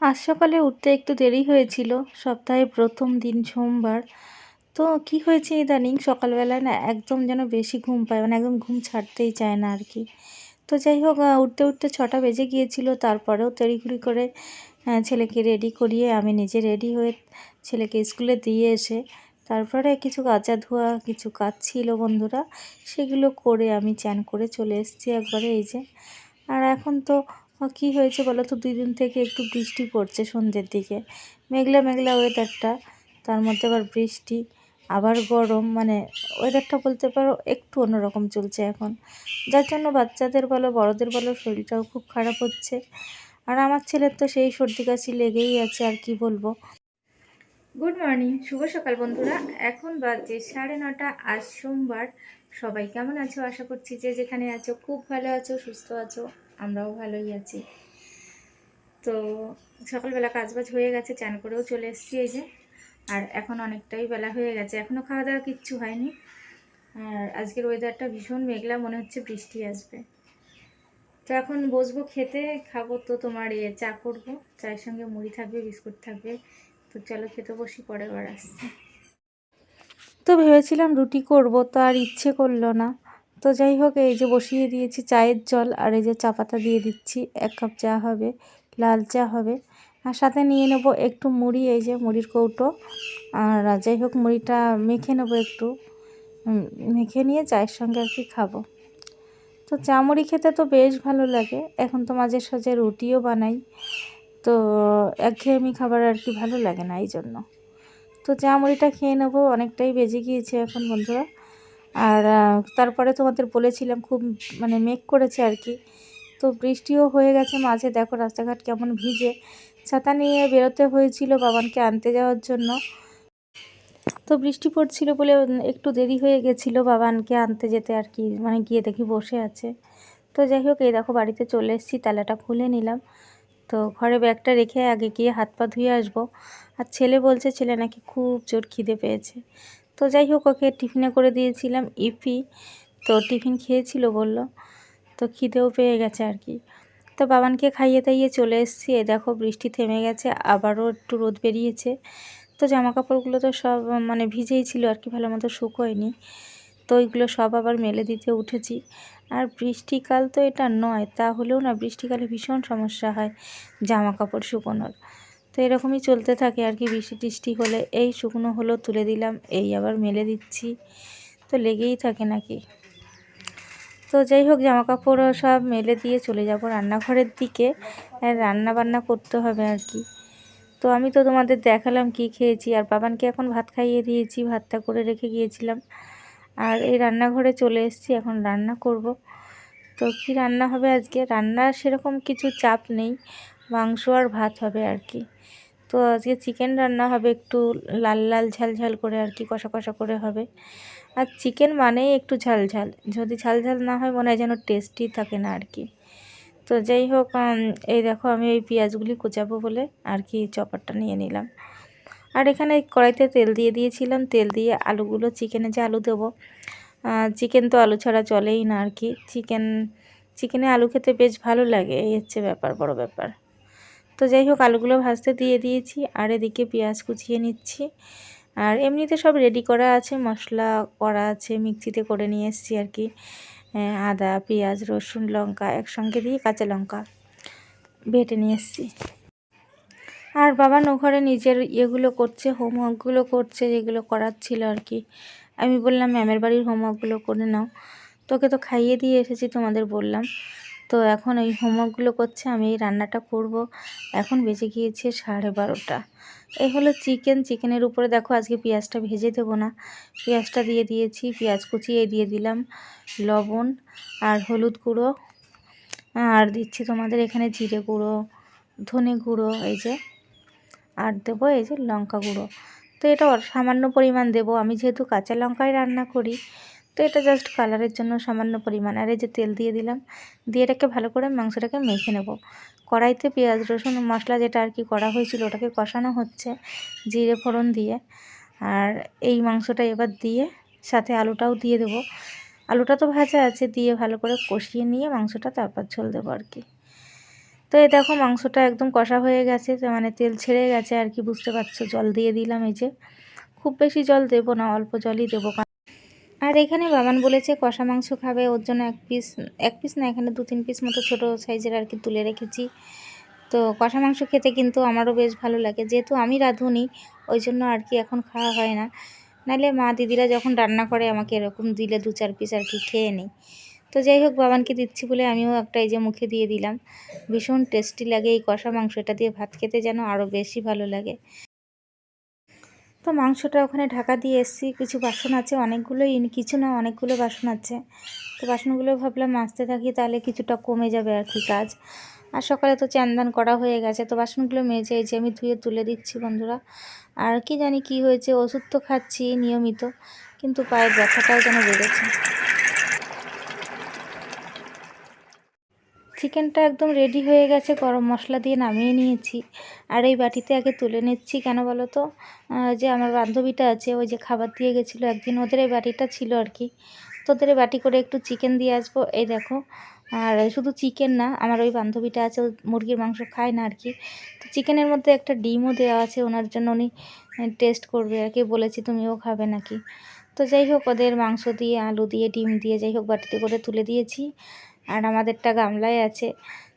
আজ সকালে উঠতে একটু দেরি হয়েছিল সপ্তাহে প্রথম দিন সোমবার। তো কি হয়েছে ইদানিং? সকালবেলায় না একদম যেন বেশি ঘুম পায় মানে একদম ঘুম ছাড়তেই চায় না আর কি। তো যাই হোক উঠতে উঠতে ছটা বেজে গিয়েছিল, তারপরেও তড়িঘড়ি করে ছেলেকে রেডি করিয়ে আমি নিজে রেডি হয়ে ছেলেকে স্কুলে দিয়ে এসে, তারপরে কিছু কাঁচা ধোয়া, কিছু কাজ ছিল বন্ধুরা, সেগুলো করে আমি চ্যান করে চলে এসেছি একবারে এই যে। আর এখন তো কি হয়েছে বলো তো? দুই দিন থেকে একটু বৃষ্টি পড়ছে সন্ধ্যের দিকে। মেঘলা মেঘলা ওয়েদারটা তার মধ্যে আবার বৃষ্টি, আবার গরম। মানে ওয়েদারটা বলতে পারো একটু অন্যরকম চলছে এখন। যার জন্য বাচ্চাদের বলো, বড়দের বলো, শরীরটাও খুব খারাপ হচ্ছে। আর আমার ছেলের তো সেই সর্দি কাশি লেগেই আছে, আর কি বলব? গুড মর্নিং শুভ সকাল বন্ধুরা। এখন বাজে সাড়ে নটা। আজ সোমবার। সবাই কেমন আছো? আশা করছি যে যেখানে আছো, খুব ভালো আছো, সুস্থ আছো। আমরাও ভালোই আছি। তো সকালবেলা কাজবাজ হয়ে গেছে, চান করেও চলে এসেছি এই যে। আর এখন অনেকটাই বেলা হয়ে গেছে এখনও খাওয়া দাওয়া কিচ্ছু হয়নি। আর আজকের ওয়েদারটা ভীষণ মেঘলা, মনে হচ্ছে বৃষ্টি আসবে। তো এখন বসবো খেতে, খাব তো তোমার ইয়ে চা করব। চায়ের সঙ্গে মুড়ি থাকবে, বিস্কুট থাকবে। তো চলো খেতে বসি, পরে বার আসছি। তো ভেবেছিলাম রুটি করব, তো আর ইচ্ছে করল না। তো যাই হোক, এই যে বসিয়ে দিয়েছি চায়ের জল আর এই যে চা পাতা দিয়ে দিচ্ছি। এক কাপ চা হবে, লাল চা হবে। আর সাথে নিয়ে নেব একটু মুড়ি, এই যে মুড়ির কৌটো। আর যাই হোক, মুড়িটা মেখে নেব একটু। মেখে নিয়ে চায়ের সঙ্গে আর কি খাব। তো চা মুড়ি খেতে তো বেশ ভালো লাগে। এখন তো মাঝে সাঝে রুটিও বানাই। তো একঘেয়েমি খাবার আর কি ভালো লাগে না এই জন্য তো চা মুড়িটা খেয়ে নেব। অনেকটাই বেজে গিয়েছে এখন, বন্ধুরা। আর তারপরে তোমাদের বলেছিলাম খুব মানে মেঘ করেছে আর কি। তো বৃষ্টিও হয়ে গেছে মাঝে। দেখো রাস্তাঘাট কেমন ভিজে। ছাতা নিয়ে বেরোতে হয়েছিল বাবানকে আনতে যাওয়ার জন্য। তো বৃষ্টি পড়ছিল বলে একটু দেরি হয়ে গেছিল বাবানকে আনতে যেতে আর কি। মানে গিয়ে দেখি বসে আছে। তো যাই হোক, এই দেখো বাড়িতে চলে এসেছি, তালাটা খুলে নিলাম। তো ঘরে ব্যাগটা রেখে আগে গিয়ে হাত পা ধুয়ে আসব। আর ছেলে বলছে, ছেলে নাকি খুব জোর খিদে পেয়েছে। তো যাই হোক, ওকে টিফিনে করে দিয়েছিলাম ইপি তো টিফিন খেয়েছিল, বলল। তো খিদেও পেয়ে গেছে আর কি। তো বাবানকে খাইয়ে তাইয়ে চলে এসেছি। এ দেখো, বৃষ্টি থেমে গেছে, আবারও একটু রোদ বেরিয়েছে। তো জামা কাপড়গুলো তো সব মানে ভিজেই ছিল আর কি, ভালো মতো শুকোয়নি। তো ওইগুলো সব আবার মেলে দিতে উঠেছি। আর বৃষ্টিকাল তো এটা নয়, তাহলেও না বৃষ্টিকালে ভীষণ সমস্যা হয় জামা কাপড় শুকোনোর। তো এরকমই চলতে থাকে আর কি বৃষ্টি টিষ্টি হলে। এই শুকনো হলো, তুলে দিলাম, এই আবার মেলে দিচ্ছি। তো লেগেই থাকে নাকি? তো যাই হোক জামা কাপড় সব মেলে দিয়ে চলে যাব রান্নাঘরের দিকে। রান্না বান্না করতে হবে আর কি। তো আমি তো তোমাদের দেখালাম কি খেয়েছি, আর বাবানকে এখন ভাত খাইয়ে দিয়েছি, ভাতটা করে রেখে গিয়েছিলাম। আর এই রান্নাঘরে চলে এসেছি, এখন রান্না করব। তো কি রান্না হবে আজকে? রান্নার সেরকম কিছু চাপ নেই। মাংস আর ভাত হবে আর কি। তো আজকে চিকেন রান্না হবে একটু লাল লাল, ঝাল ঝাল করে আর কি, কষা কষা করে হবে। আর চিকেন মানেই একটু ঝাল ঝাল। যদি ঝাল ঝাল না হয় মনে হয় যেন টেস্টি থাকে না আর কি। তো যাই হোক এই দেখো আমি ওই পেঁয়াজগুলি কুচাবো বলে আর কি চপারটা নিয়ে নিলাম। আর এখানে কড়াইতে তেল দিয়ে দিয়েছিলাম। তেল দিয়ে আলুগুলো চিকেনে যে আলু দেবো চিকেন তো আলু ছাড়া চলেই না আর কি। চিকেন চিকেনে আলু খেতে বেশ ভালো লাগে, এই হচ্ছে ব্যাপার, বড় ব্যাপার। তো যাই হোক, আলুগুলো ভাজতে দিয়ে দিয়েছি আর এদিকে পেঁয়াজ কুচিয়ে নিচ্ছি। আর এমনিতে সব রেডি করা আছে, মশলা করা আছে, মিক্সিতে করে নিয়ে এসেছি আর কি। আদা, পেঁয়াজ, রসুন, লঙ্কা, একসঙ্গে দিয়ে কাঁচা লঙ্কা বেটে নিয়ে এসেছি। আর বাবা ঘরে নিজের ইয়েগুলো করছে হোমওয়ার্কগুলো করছে, যেগুলো করার ছিল আর কি। আমি বললাম ম্যামের বাড়ির হোমওয়ার্কগুলো করে নাও। তোকে তো খাইয়ে দিয়ে এসেছি, তোমাদের বললাম। তো এখন ওই হোমওয়ার্কগুলো করছে, আমি এই রান্নাটা করব। এখন বেজে গিয়েছে সাড়ে বারোটা। এই হলো চিকেন চিকেনের উপরে দেখো আজকে পেঁয়াজটা ভেজে দেবো না। পেঁয়াজটা দিয়ে দিয়েছি, পেঁয়াজ কুচিয়ে দিয়ে দিলাম, লবণ আর হলুদ গুঁড়ো। আর দিচ্ছি তোমাদের এখানে জিরে গুঁড়ো, ধনে গুঁড়ো, এই যে। আর দেবো এই যে লঙ্কা গুঁড়ো। তো এটা সামান্য পরিমাণ দেব। আমি যেহেতু কাঁচা লঙ্কায় রান্না করি তো এটা জাস্ট কালারের জন্য সামান্য পরিমাণ। আর এই যে তেল দিয়ে দিলাম, দিয়ে এটাকে ভালো করে মাংসটাকে মেখে নেব। কড়াইতে পেঁয়াজ, রসুন মশলা যেটা আর কি করা হয়েছিল ওটাকে কষানো হচ্ছে জিরে ফোড়ন দিয়ে। আর এই মাংসটা এবার দিয়ে সাথে আলুটাও দিয়ে দেবো। আলুটা তো ভাজা আছে, দিয়ে ভালো করে কষিয়ে নিয়ে মাংসটা তারপর ঝোল দেবো আর কি। তো এই দেখো মাংসটা একদম কষা হয়ে গেছে মানে তেল ছেড়ে গেছে আর কি, বুঝতে পারছ? জল দিয়ে দিলাম এই যে। খুব বেশি জল দেবো না, অল্প জলই দেবো। আর এখানে বাবান বলেছে কষা মাংস খাবে, ওর জন্য এক পিস এক পিস না, এখানে দু তিন পিস মতো ছোটো সাইজের আর কি তুলে রেখেছি। তো কষা মাংস খেতে কিন্তু আমারও বেশ ভালো লাগে। যেহেতু আমি রাঁধুনি, ওই জন্য আর কি এখন খাওয়া হয় না। নাহলে মা দিদিরা যখন রান্না করে, আমাকে এরকম দিলে দু চার পিস আর কি খেয়ে নিই। তো যাই হোক, বাবানকে দিচ্ছি বলে আমিও একটা এই যে মুখে দিয়ে দিলাম। ভীষণ টেস্টি লাগে এই কষা মাংস এটা দিয়ে। ভাত খেতে যেন আরও বেশি ভালো লাগে। তো মাংসটা ওখানে ঢাকা দিয়ে এসছি। কিছু বাসন আছে অনেকগুলোই কিছু না, অনেকগুলো বাসন আছে। তো বাসনগুলো ভাবলাম মাজতে থাকি, তাহলে কিছুটা কমে যাবে আর কি কাজ। আর সকালে তো চ্যানদান করা হয়ে গেছে, তো বাসনগুলো মেজে এই যে আমি ধুয়ে তুলে দিচ্ছি বন্ধুরা। আর কি জানি কি হয়েছে, ওষুধ তো খাচ্ছি নিয়মিত, কিন্তু পায়ের ব্যথাটাও যেন বেড়েছে। চিকেনটা একদম রেডি হয়ে গেছে, গরম মশলা দিয়ে নামিয়ে নিয়েছি। আর এই বাটিতে আগে তুলে নিচ্ছি, কেন বলো তো যে আমার বান্ধবীটা আছে, ওই যে খাবার দিয়ে গেছিল একদিন, ওদের এই বাটিটা ছিল আর কি। তোদের বাটি করে একটু চিকেন দিয়ে আসব, এই দেখো। আর শুধু চিকেন না, আমার ওই বান্ধবীটা আছে মুরগির মাংস খায় না আর কি। তো চিকেনের মধ্যে একটা ডিমও দেওয়া আছে, ওনার জন্য উনি টেস্ট করবে আর কি, বলেছি তুমিও খাবে নাকি। তো যাই হোক, ওদের মাংস দিয়ে, আলু দিয়ে, ডিম দিয়ে, যাই হোক, বাটিতে করে তুলে দিয়েছি। আর আমাদেরটা গামলায় আছে।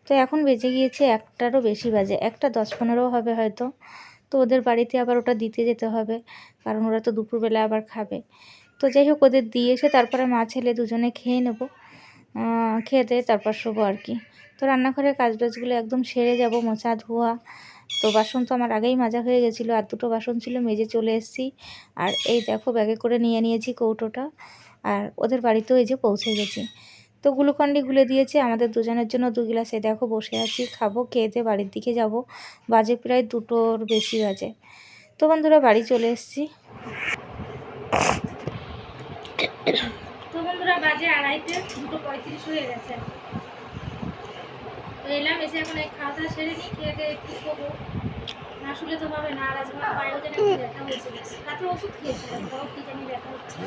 তো এখন বেজে গিয়েছে একটারও বেশি বাজে। একটা দশ পনেরো হবে হয়তো। তো ওদের বাড়িতে আবার ওটা দিতে যেতে হবে। কারণ ওরা তো দুপুরবেলা আবার খাবে। তো যাই হোক, ওদের দিয়ে এসে তারপরে মা ছেলে দুজনে খেয়ে নেব। খেয়ে দিয়ে তারপর শোবো আর কি। তো রান্নাঘরের কাজ বাজগুলো একদম সেরে যাব মোচা ধোয়া। তো বাসন তো আমার আগেই মাজা হয়ে গেছিল। আর দুটো বাসন ছিল, মেজে চলে এসেছি। আর এই দেখো, ব্যাগে করে নিয়ে নিয়েছি কৌটোটা। আর ওদের বাড়িতেও এই যে পৌঁছে গেছি। তো গ্লুকন্ডি গুলে দিয়েছে, আমাদের দুজনের জন্য দু গ্লাসে। দেখো, বসে আছি, খাব, খেয়ে বাড়ির দিকে যাব। বাজে প্রায় দুটোর বেশি বাজে। তো বন্ধুরা, বাড়ি চলে এসেছি। তো বন্ধুরা, বাজে আড়াইটে, দুটো পঁয়ত্রিশ হয়ে গেছে। তো এলাম, এসে এখন এই খাওয়া দাওয়া সেরে নিই, খেয়ে দিয়ে একটু শোবো। না শুলে তো হবে না, আর আজকে পায়েও যেন ব্যথা হয়েছে। রাতে ওষুধ খেয়েছিলাম কি জানি ব্যথা হচ্ছে।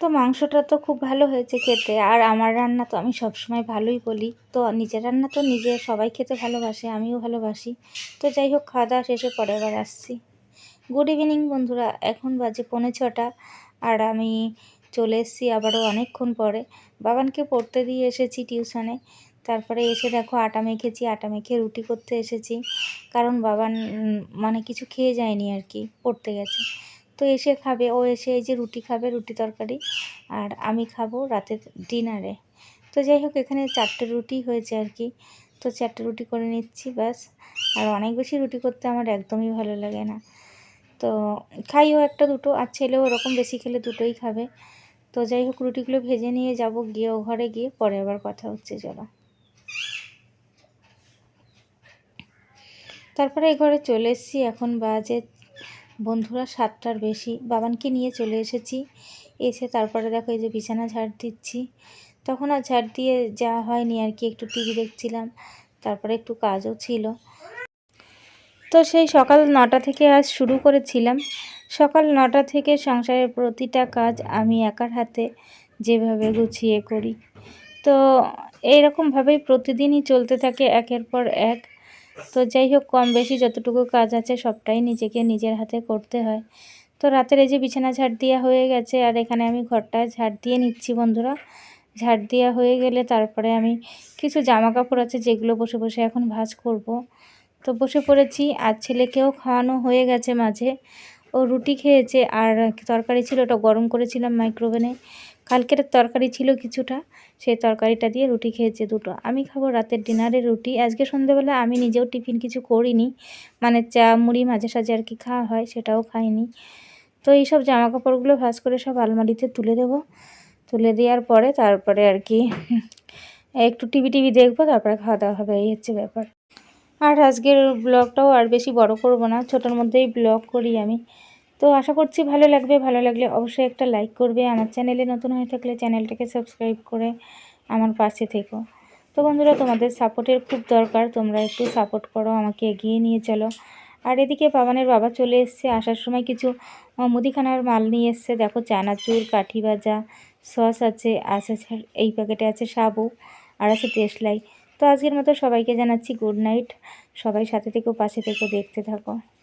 তো মাংসটা তো খুব ভালো হয়েছে খেতে। আর আমার রান্না তো আমি সবসময় ভালোই বলি। তো নিজের রান্না তো নিজে সবাই খেতে ভালোবাসে, আমিও ভালোবাসি। তো যাই হোক, খাওয়া দাওয়া শেষে পরে আবার আসছি। গুড ইভিনিং বন্ধুরা, এখন বাজে পৌনে ছটা। আর আমি চলে এসেছি আবারও অনেকক্ষণ পরে। বাবানকে পড়তে দিয়ে এসেছি টিউশনে। তারপরে এসে দেখো আটা মেখেছি, আটা মেখে রুটি করতে এসেছি। কারণ বাবান মানে কিছু খেয়ে যায়নি আর কি, পড়তে গেছে। তো এসে খাবে, ও এসে এই যে রুটি খাবে, রুটি তরকারি, আর আমি খাব রাতের ডিনারে। তো যাই হোক, এখানে চারটে রুটি হয়েছে আর কি। তো চারটে রুটি করে নিচ্ছি ব্যাস। আর অনেক বেশি রুটি করতে আমার একদমই ভালো লাগে না। তো খাইও একটা দুটো, আর ছেলেও ওরকম বেশি খেলে দুটোই খাবে। তো যাই হোক, রুটিগুলো ভেজে নিয়ে যাব, গিয়ে ও ঘরে গিয়ে পরে আবার কথা হচ্ছে, চলো। তারপরে এই ঘরে চলে এসেছি, এখন বাজে বন্ধুরা সাতটার বেশি, বাবানকে নিয়ে চলে এসেছি। এসে তারপরে দেখো এই যে বিছানা ঝাড় দিচ্ছি। তখন আর ঝাড় দিয়ে যাওয়া হয়নি, আর কি একটু টিভি দেখছিলাম, তারপরে একটু কাজও ছিল। তো সেই সকাল নটা থেকে আজ শুরু করেছিলাম। সকাল নটা থেকে সংসারের প্রতিটা কাজ আমি একার হাতে যেভাবে গুছিয়ে করি। তো এইরকমভাবেই প্রতিদিনই চলতে থাকে, একের পর এক। তো যাই হোক, কম বেশি যতটুকু কাজ আছে সবটাই নিজেকে নিজের হাতে করতে হয়। তো রাতের এই যে বিছানা ঝাড় দেওয়া হয়ে গেছে, আর এখানে আমি ঘরটা ঝাড় দিয়ে নিচ্ছি বন্ধুরা। ঝাড় দেওয়া হয়ে গেলে তারপরে আমি কিছু জামা কাপড় আছে যেগুলো বসে বসে এখন ভাজ করব। তো বসে পড়েছি, আর ছেলেকেও খাওয়ানো হয়ে গেছে মাঝে। ও রুটি খেয়েছে, আর তরকারি ছিল ওটা গরম করেছিলাম মাইক্রোওভেনে। কালকের তরকারি ছিল কিছুটা সেই তরকারিটা দিয়ে রুটি খেয়েছে দুটো। আমি খাব রাতের ডিনারে রুটি। আজকে সন্ধ্যেবেলা আমি নিজেও টিফিন কিছু করিনি মানে চা, মুড়ি, মাঝে সাঝে আর কি খাওয়া হয় সেটাও খাইনি। তো এই সব জামা কাপড়গুলো ভাজ করে সব আলমারিতে তুলে দেব। তুলে দেওয়ার পরে তারপরে আর কি একটু টিভি টিভি দেখব, তারপরে খাওয়া দাওয়া হবে, এই হচ্ছে ব্যাপার। আর আজকের ব্লগটাও আর বেশি বড় করব না, ছোটোর মধ্যেই ব্লগ করি আমি। তো আশা করছি ভালো লাগবে। ভালো লাগলে অবশ্যই একটা লাইক করবে। আমার চ্যানেলে নতুন হয়ে থাকলে চ্যানেলটাকে সাবস্ক্রাইব করে আমার পাশে থেকো। তো বন্ধুরা, তোমাদের সাপোর্টের খুব দরকার। তোমরা একটু সাপোর্ট করো, আমাকে এগিয়ে নিয়ে চলো। আর এদিকে বাবানের বাবা চলে এসছে। আসার সময় কিছু মুদিখানার মাল নিয়ে এসছে। দেখো চানাচুর, কাঠি ভাজা সস আছে আছে এই প্যাকেটে আছে সাবু আর আছে দেশলাই তো আজকের মতো সবাইকে জানাচ্ছি গুড নাইট সবাই সাথে থেকেও পাশে থেকেও দেখতে থাকো।